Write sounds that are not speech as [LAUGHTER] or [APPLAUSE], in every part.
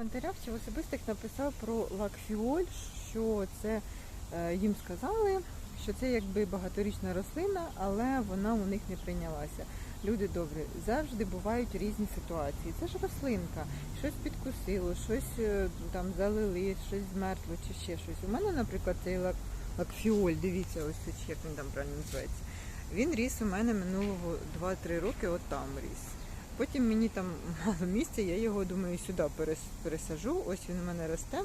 коментарях чи в особистих написав про лакфіоль, що це е, їм сказали, що це якби багаторічна рослина, але вона у них не прийнялася. Люди добрі, завжди бувають різні ситуації. Це ж рослинка, щось підкусило, щось е, там залили, щось змерзло чи ще щось. У мене, наприклад, цей лак, лакфіоль, дивіться, ось тут як він там правильно називається. Він ріс у мене минулого 2-3 роки, от там ріс. Потім мені там [LAUGHS] мало місця, я його думаю сюди пересажу. Ось він у мене росте.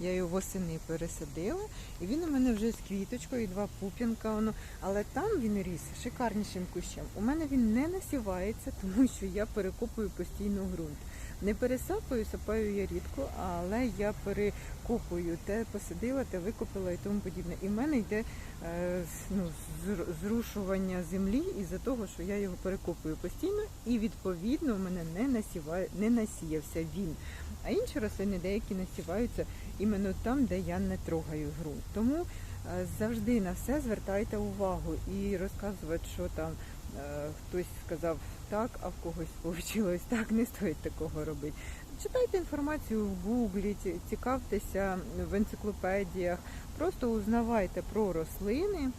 Я його восени пересадила, і він у мене вже з квіточкою, і два пуп'янка. Воно. Але там він ріс шикарнішим кущем. У мене він не насівається, [LAUGHS] тому що я перекопую постійно ґрунт. Не пересапаю, сапаю я рідко, але я перекопую те посадила, те викопала і тому подібне. І в мене йде е, ну, зрушування землі із-за того, що я його перекопую постійно, і відповідно в мене не насіває, не насіявся він. А інші рослини деякі насіваються іменно там, де я не трогаю ґрунт. Тому е, завжди на все звертайте увагу і розказувати, що там хтось сказав так, а в когось вийшло так, не стоїть такого робити. Читайте інформацію в гуглі, цікавтеся в енциклопедіях, просто узнавайте про рослини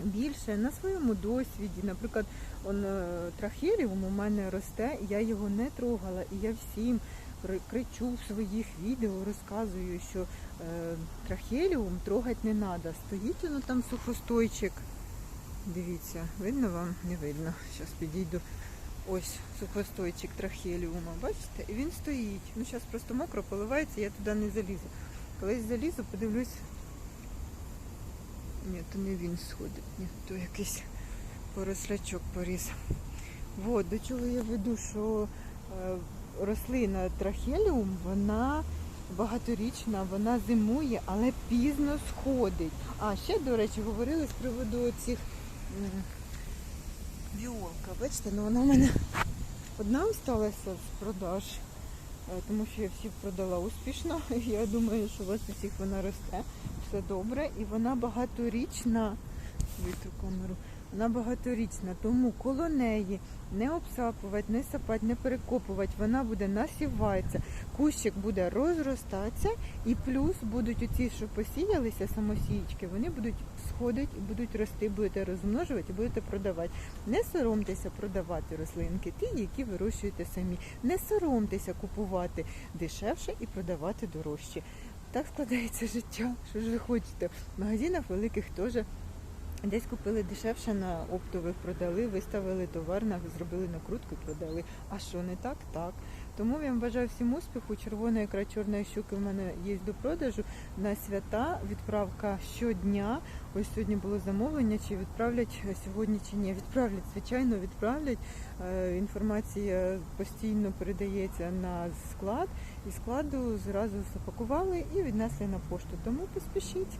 більше на своєму досвіді. Наприклад, он е, трахеліум у мене росте, я його не трогала, і я всім кри- кричу в своїх відео, розказую, що е, трахеліум трогати не треба. Стоїть воно там сухостойчик. Дивіться, видно вам? Не видно. Зараз підійду. Ось сухостойчик трахеліума, бачите? І він стоїть. Ну, зараз просто мокро поливається, я туди не залізу. Колись залізу, подивлюсь. Ні, то не він сходить, ні, то якийсь порослячок поріс. Вот, до чого я веду, що е, рослина трахеліум, вона багаторічна, вона зимує, але пізно сходить. А ще, до речі, говорили з приводу цих м, віолка. Бачите, ну вона в мене одна осталася з продаж, е, тому що я всі продала успішно. [LAUGHS] Я думаю, що у вас усіх вона росте. Все добре. І вона багаторічна. Вітру камеру. Вона багаторічна, тому коло неї не обсапувати, не сапати, не перекопувати, вона буде насіватися, кущик буде розростатися, і плюс будуть оці, що посіялися самосієчки, вони будуть сходити і будуть рости, будете розмножувати будете продавати. Не соромтеся продавати рослинки, ті, які вирощуєте самі. Не соромтеся купувати дешевше і продавати дорожче. Так складається життя. Що ж ви хочете? В магазинах великих теж Десь купили дешевше на оптових, продали, виставили товар, зробили накрутку, продали. А що не так? Так. Тому я вам бажаю всім успіху. Червона ікра чорної щуки в мене є до продажу. На свята відправка щодня. Ось сьогодні було замовлення, чи відправлять сьогодні чи ні. Відправлять, звичайно, відправлять. Е, Інформація постійно передається на склад. І складу зразу запакували і віднесли на пошту. Тому поспішіть.